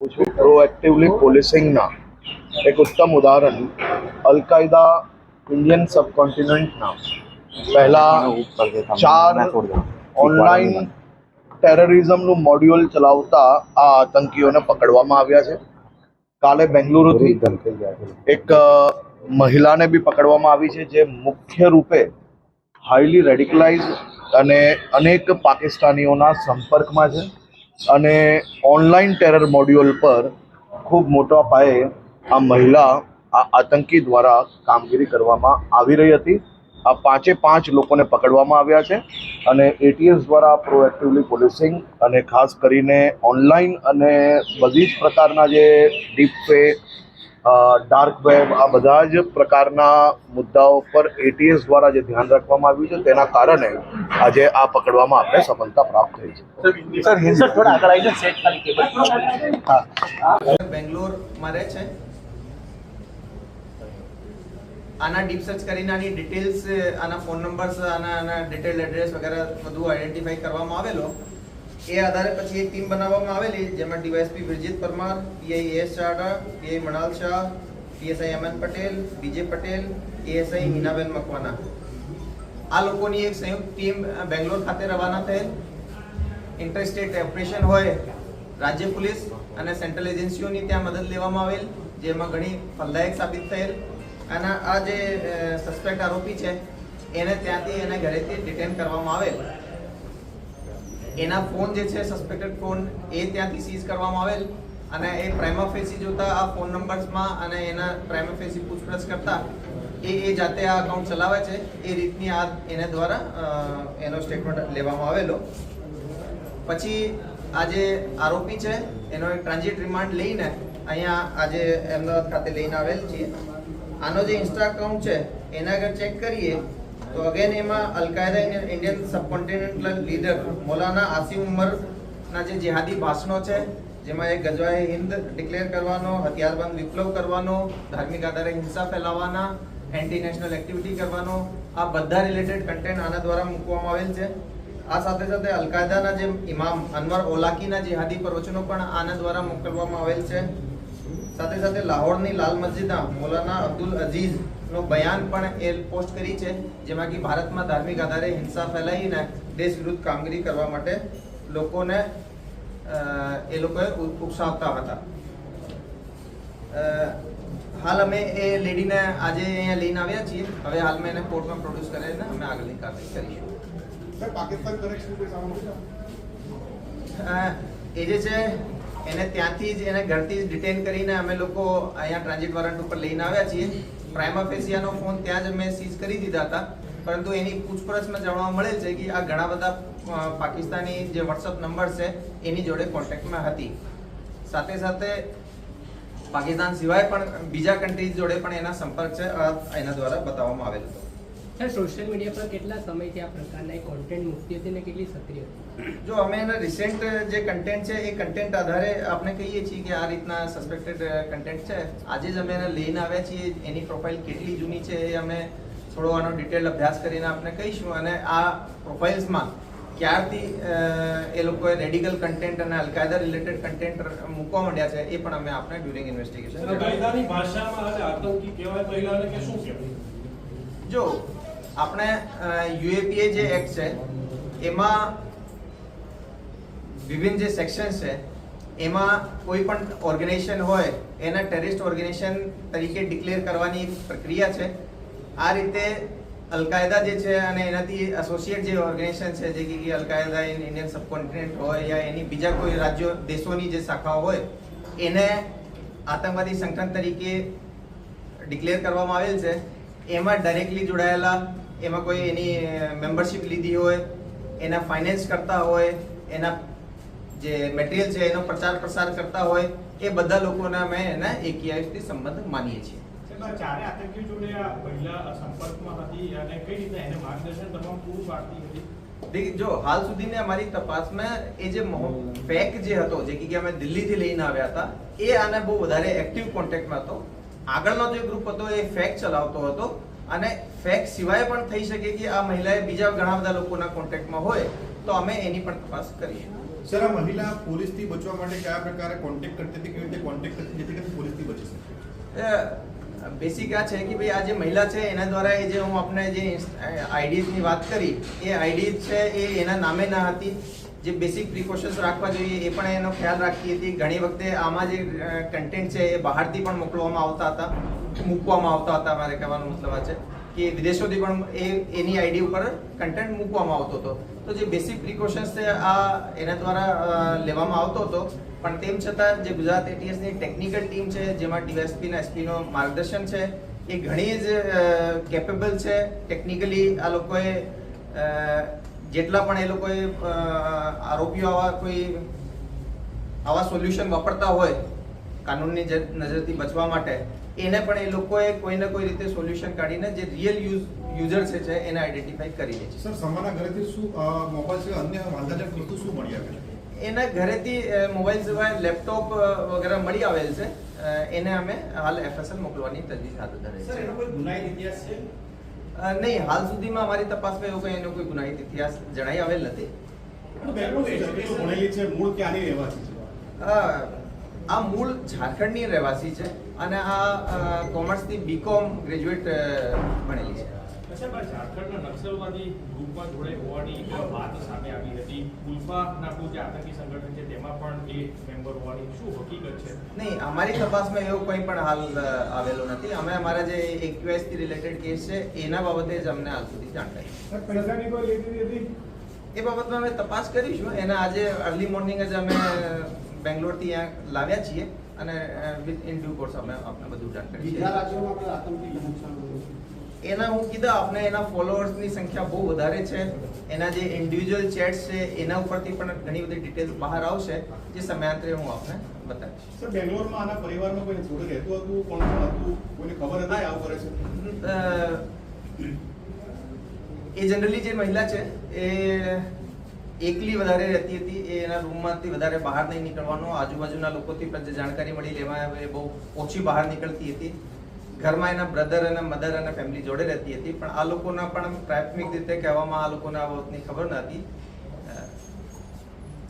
Proactively પોલીસિંગના એક ઉત્તમ ઉદાહરણ અલકાયદા ઇન્ડિયન સબકોન્ટિનેન્ટના પહેલા ચાર ઓનલાઈન ટેરરિઝમનું મોડ્યુલ ચલાવતા આ આતંકીઓને પકડવામાં આવ્યા છે. કાલે બેંગલુરુથી એક મહિલાને બી પકડવામાં આવી છે જે મુખ્ય રૂપે હાઈલી રેડિકલાઇઝ અને અનેક પાકિસ્તાનીઓના સંપર્કમાં છે. અને ઓનલાઈન ટેરર મોડ્યુલ પર ખૂબ મોટા પાયે આ મહિલા, આ આતંકી દ્વારા કામગીરી કરવામાં આવી રહી હતી. આ પાંચે પાંચ લોકોને પકડવામાં આવ્યા છે અને એટીએસ દ્વારા પ્રોએક્ટિવલી પોલીસિંગ અને ખાસ કરીને ઓનલાઈન અને બધી જ પ્રકારના જે ડીપ ફેક ડાર્ક વેબ આ બધા જ પ્રકારના મુદ્દાઓ પર એટીએસ દ્વારા જે ધ્યાન રાખવામાં આવ્યું છે તેના કારણે આજે આ પકડવામાં આપણે સફળતા પ્રાપ્ત થઈ છે. બેંગ્લોરમાં રહે છે? આના ડીપ સર્ચ કરીને આની ડિટેલ્સ આના ફોન નંબર્સ આના આના ડિટેલ એડ્રેસ વગેરે બધું આઈડેન્ટિફાઈ કરવામાં આવેલો? એ આધારે પછી એક ટીમ બનાવવામાં આવેલી, જેમાં DySP Virjit Parmar, PI S Chada PI Manal Shah, PSI Aman Patel, BJ Patel ASI હિનાબેન મકવાના. આ લોકોની એક સંયુક્ત ટીમ બેંગ્લોર ખાતે રવાના થયેલ. ઇન્ટરસ્ટેટ ઓપરેશન હોય, રાજ્ય પોલીસ અને સેન્ટ્રલ એજન્સીઓની ત્યાં મદદ લેવામાં આવેલ, જેમાં ઘણી ફલદાયક સાબિત થયેલ. અને આ જે સસ્પેક્ટ આરોપી છે, એને ત્યાંથી એને ઘરેથી ડિટેન કરવામાં આવેલ. એના ફોન જે છે સસ્પેક્ટેડ ફોન એ ત્યાંથી સીઝ કરવામાં આવેલ અને એ પ્રાઇમા ફેસી જોતા આ ફોન નંબર્સમાં અને એના પ્રાઇમા ફેસી પૂછપરછ કરતા એ એ જાતે આ અકાઉન્ટ ચલાવે છે. એ રીતની આ એના દ્વારા એનો સ્ટેટમેન્ટ લેવામાં આવેલો. પછી આ જે આરોપી છે, એનો એક ટ્રાન્ઝિટ રિમાન્ડ લઈને અહીંયા આજે અમદાવાદ ખાતે લઈને આવેલ છીએ. આનો જે ઇન્સ્ટા અકાઉન્ટ છે, એના આગળ ચેક કરીએ તો અગેન એમાં al Qaeda Indian subcontinental leader Maulana Asim ઉમરના જે જેહાદી ભાષણો છે, જેમાં એક ગજવાએ હિન્દ ડિક્લેર કરવાનો, હથિયારબંધ વિપ્લવ કરવાનો, ધાર્મિક આધારે હિંસા ફેલાવવાના એન્ટી નેશનલ એક્ટિવિટી કરવાનો, આ બધા રિલેટેડ કન્ટેન્ટ આના દ્વારા મૂકવામાં આવેલ છે. આ સાથે સાથે અલકાયદાના જે ઇમામ અનવર ઓલાકીના જેહાદી પ્રવચનો પણ આના દ્વારા મોકલવામાં આવેલ છે. સાથે સાથે લાહોરની લાલ મસ્જિદના મૌલાના અબ્દુલ અઝીઝ નો બયાન પણ એ પોસ્ટ કરી છે જેમાં કે ભારતમાં ધાર્મિક આધારે હિંસા ફેલાવીને દેશ વિરુદ્ધ કામગીરી કરવા માટે લોકોને એ લોકોએ ઉકસાવતા હતા. હાલ અમે એ લેડીને આજે અહીંયા લઈને આવ્યા છીએ. હવે હાલ મેં એને કોર્ટમાં પ્રોડ્યુસ કરીને અમે આગળની કાર્યવાહી કરીશું. પાકિસ્તાન કનેક્શન કોઈ સામે એ જે છે એને ત્યાંથી જ એને ઘરથી જ ડિટેન કરીને અમે લોકો અહીંયા ટ્રાન્ઝિટ વોરંટ ઉપર લઈને આવ્યા છીએ. પ્રાઇમા ફેસિયાનો ફોન ત્યાં જ અમે સીઝ કરી દીધા હતા. પરંતુ એની પૂછપરછમાં જાણવા મળે છે કે આ ઘણા બધા પાકિસ્તાની જે વોટ્સઅપ નંબર છે, એની જોડે કોન્ટેક્ટમાં હતી. સાથે સાથે પાકિસ્તાન સિવાય પણ બીજા કન્ટ્રીઝ જોડે પણ એના સંપર્ક છે એના દ્વારા બતાવવામાં આવેલ. હતો સર સોશિયલ મીડિયા પર કેટલા સમયથી આ પ્રકારના કોન્ટેન્ટ મુકતી હતી ને કેટલી સક્રિય હતી? જો અમે એના રિસેન્ટ જે કન્ટેન્ટ છે એ કન્ટેન્ટ આધારે આપણે કહીએ છીએ કે આ રીતના સસ્પેક્ટેડ કન્ટેન્ટ છે. આજે જ અમે એને લઈને આવ્યા છીએ. એની પ્રોફાઇલ કેટલી જૂની છે એ અમે થોડો આનો ડિટેલ અભ્યાસ કરીને આપણે કહીશું. અને આ પ્રોફાઇલ્સમાં ક્યારથી એ લોકોએ રેડિકલ કન્ટેન્ટ અને અલકાયદા રિલેટેડ કન્ટેન્ટ મૂકવા માંડ્યા છે એ પણ અમે આપણે ડ્યુરિંગ ઇન્વેસ્ટિગેશન કાયદાની ભાષામાં આતંકી કહેવાય તો કે શું કહેવાય? જો આપણે યુએપીએ જે એક્ટ છે, એમાં વિભિન્ન જે સેક્શન છે, એમાં કોઈ પણ ઓર્ગેનાઇઝેશન હોય, એના ટેરિસ્ટ ઓર્ગેનાઇઝેશન તરીકે ડિક્લેર કરવાની પ્રક્રિયા છે. આ રીતે અલકાયદા જે છે અને એનાથી એસોસિએટ જે ઓર્ગેનાઇઝેશન છે, જે કે અલકાયદા ઇન ઇન્ડિયન સબકોન્ટિનેન્ટ હોય યા એની બીજા કોઈ રાજ્યો, દેશોની જે શાખાઓ હોય, એને આતંકવાદી સંગઠન તરીકે ડિક્લેર કરવામાં આવેલ છે. એમાં ડાયરેક્ટલી જોડાયેલા એમાં કોઈ એની મેમ્બરશિપ લીધી હોય એના ફાઇનાન્સ કરતા હોય એના જે મટીરિયલ છે એનો પ્રચાર પ્રસાર કરતા હોય એ બધા લોકોના અમે એના એકીયાથી સંબંધ માનીએ છીએ. ચારે આતંકી જોડે આ મહિલા સંપર્કમાં હતી અને કઈ રીતે એને માર્ગદર્શન તમામ પૂરું પાડતી હતી? જો હાલ સુધીની અમારી તપાસમાં એ જે ફેક જે હતો જે કે અમે દિલ્હીથી લઈને આવ્યા હતા એ આને બહુ વધારે એક્ટિવ કોન્ટેક્ટમાં હતો. આગળનો જે ગ્રુપ હતો એ ફેક ચલાવતો હતો અને ફેક સિવાય પણ થઈ શકે કે આ મહિલાએ બીજા ઘણા બધા લોકોના કોન્ટેક્ટમાં હોય તો અમે એની પણ તપાસ કરીશું સર આ મહિલા પોલીસથી બચવા માટે કયા પ્રકારે કોન્ટેક્ટ કરતી હતી કેવી રીતે કોન્ટેક્ટ કરતી જેથી કરીને પોલીસથી બચી શકે? બેસિક આ છે કે ભાઈ આ જે મહિલા છે એના દ્વારા એ જે હું આપણે જે આઈડીઝની વાત કરી એ આઈડીઝ છે એ એના નામે ના હતી. જે બેસિક પ્રિકોશન્સ રાખવા જોઈએ એ પણ એનો ખ્યાલ રાખતી હતી ઘણી વખતે આમાં જે કન્ટેન્ટ છે એ બહારથી પણ મોકલવામાં આવતા હતા મૂકવામાં આવતા હતા મારે કહેવાનો મતલબ આ છે. કે વિદેશોથી પણ એ એની આઈડી ઉપર કન્ટેન્ટ મૂકવામાં આવતો હતો. તો જે બેસિક પ્રિકોશન્સ છે, આ એના દ્વારા લેવામાં આવતો હતો. પણ તેમ છતાં જે ગુજરાત એટીએસની ટેકનિકલ ટીમ છે, જેમાં ડીવાયએસપી એસપીનો માર્ગદર્શન છે, એ ઘણી જ કેપેબલ છે. ટેકનિકલી આ લોકોએ જેટલા પણ એ લોકોએ આરોપીઓ આવા કોઈ, આવા સોલ્યુશન વાપરતા હોય, કાનૂનની નજરથી બચવા માટે એને પણ એ લોકોએ કોઈને કોઈ રીતે સોલ્યુશન કાઢીને જે રિયલ યુઝ યુઝર છે એને આઈડેન્ટિફાઈ કરી લે છે સર સમાના ઘરેથી શું મોબાઈલ સિવાય અન્ય વાંધાજનક વસ્તુ શું મળી આવે છે? એના ઘરેથી મોબાઈલ સિવાય લેપટોપ વગેરે મળી આવેલ છે. એને અમે હાલ એફએસએલ મોકલવાની તજવીજ હાથ સર છે એનો કોઈ ગુનાહિત ઇતિહાસ છે? નહીં હાલ સુધીમાં અમારી તપાસમાં એવું કંઈ એનો કોઈ ગુનાહિત ઇતિહાસ જણાઈ આવેલ નથી. મૂળ ક્યાંની રહેવાસી છે? આ મૂળ ઝારખંડની રહેવાસી છે. અને આ કોમર્સથી બીકોમ ગ્રેજ્યુએટ ભણેલી છે. ઝારખંડના નક્સલવાદી ગ્રુપમાં જોડે હોવાની વાત સામે આવી હતી. ઉલ્ફા નામનું જે આતંકી સંગઠન છે તેમાં પણ એ મેમ્બર હોવાની શું હકીકત છે? નહીં અમારી તપાસમાં એવો કંઈ પણ હાલ આવેલો નથી. અમે અમારા જે એક્યુએસથી રિલેટેડ કેસ છે એના બાબતે જ અમને હાલ સુધી જાણકારી પૈસાની કોઈ લેતી હતી એ બાબતમાં અમે તપાસ કરીશું. એને આજે અર્લી મોર્નિંગ જ અમે બેંગ્લોરથી અહીંયા લાવ્યા છીએ. અને વિથ ઇન ડ્યુ કોર્સ અમે આપને બધું જાણકારી બીજા રાજ્યોમાં પણ આતંકી એના હું કીધા આપને એના ફોલોઅર્સની સંખ્યા બહુ વધારે છે. એના જે ઇન્ડિવિજ્યુઅલ ચેટ્સ છે એના ઉપરથી પણ ઘણી બધી ડિટેલ્સ બહાર આવશે જે સમયાંતરે હું આપને બતાવીશ. સર બેંગ્લોરમાં આના પરિવારમાં કોઈ જોડે રહેતું હતું? કોણ કોણ હતું? કોઈને ખબર હતા આવું કરે છે? એ જનરલી જે મહિલા છે એ એકલી વધારે રહેતી હતી, એ એના રૂમમાંથી વધારે બહાર નહીં નીકળવાનો. આજુબાજુના લોકોથી પણ જાણકારી મળી લેવા એ બહુ ઓછી બહાર નીકળતી હતી. ઘરમાં એના બ્રધર અને મધર અને ફેમિલી જોડે રહેતી હતી, પણ આ લોકોના પણ પ્રાથમિક રીતે કહેવામાં આ લોકોને આ બાબતની ખબર ન હતી